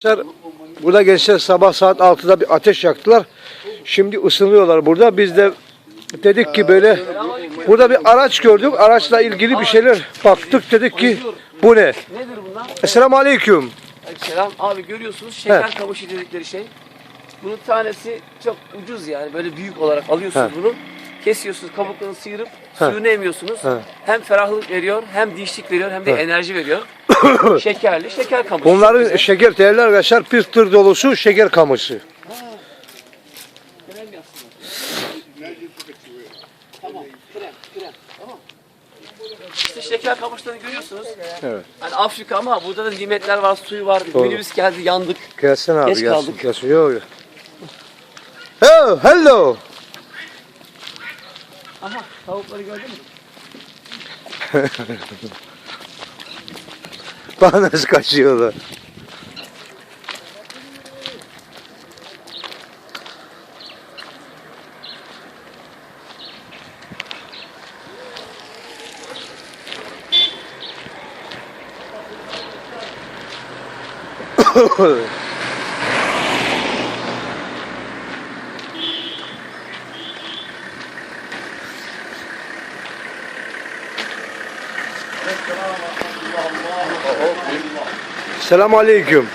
Gençler, Burada gençler sabah saat 6'da bir ateş yaktılar. Şimdi ısınıyorlar burada. Biz de dedik ki böyle burada bir araç gördük. Araçla ilgili bir şeyler baktık. Dedik ki bu ne? Nedir bunlar? Esselamu Aleyküm. Selam. Abi görüyorsunuz şeker kamışı dedikleri şey. Bunun tanesi çok ucuz yani böyle büyük olarak alıyorsunuz bunu. Kesiyorsunuz kabuklarını sıyırıp suyunu emiyorsunuz. He. Hem ferahlık veriyor hem dinçlik veriyor hem de enerji veriyor. Şekerli şeker kamışı. Çok Bunların güzel. şeker değerli arkadaşlar bir tır dolusu şeker kamışı. Krem yapsınlar. Tamam krem krem tamam. İşte şeker kamışlarını görüyorsunuz. Evet. Hani Afrika ama burada da nimetler var, suyu var. Doğru. Minibüs geldi, yandık. Gelsin abi Geç gelsin. kaldık. Gelsin. Yok yok. Oh, hello. Aha, tavukları gördün mü? Bak nasıl kaçıyorlar. Selamun Aleyküm.